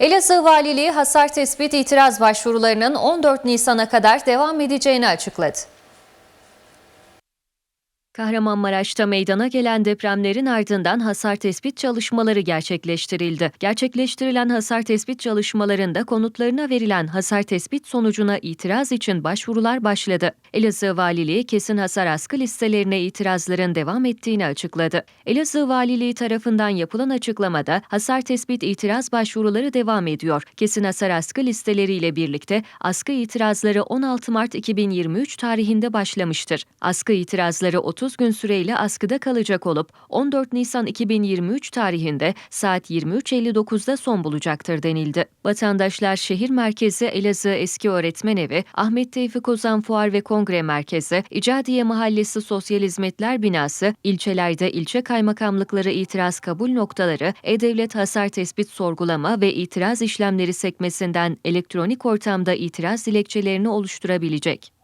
Elazığ Valiliği hasar tespit itiraz başvurularının 14 Nisan'a kadar devam edeceğini açıkladı. Kahramanmaraş'ta meydana gelen depremlerin ardından hasar tespit çalışmaları gerçekleştirildi. Gerçekleştirilen hasar tespit çalışmalarında konutlarına verilen hasar tespit sonucuna itiraz için başvurular başladı. Elazığ Valiliği kesin hasar askı listelerine itirazların devam ettiğini açıkladı. Elazığ Valiliği tarafından yapılan açıklamada hasar tespit itiraz başvuruları devam ediyor. Kesin hasar askı listeleriyle birlikte askı itirazları 16 Mart 2023 tarihinde başlamıştır. Askı itirazları 30 gün süreyle askıda kalacak olup 14 Nisan 2023 tarihinde saat 23.59'da son bulacaktır denildi. Vatandaşlar şehir merkezi Elazığ Eski Öğretmen Evi, Ahmet Tevfik Ozan Fuar ve Kongre Merkezi, İcadiye Mahallesi Sosyal Hizmetler Binası, ilçelerde ilçe kaymakamlıkları itiraz kabul noktaları, E-Devlet Hasar Tespit Sorgulama ve İtiraz İşlemleri sekmesinden elektronik ortamda itiraz dilekçelerini oluşturabilecek.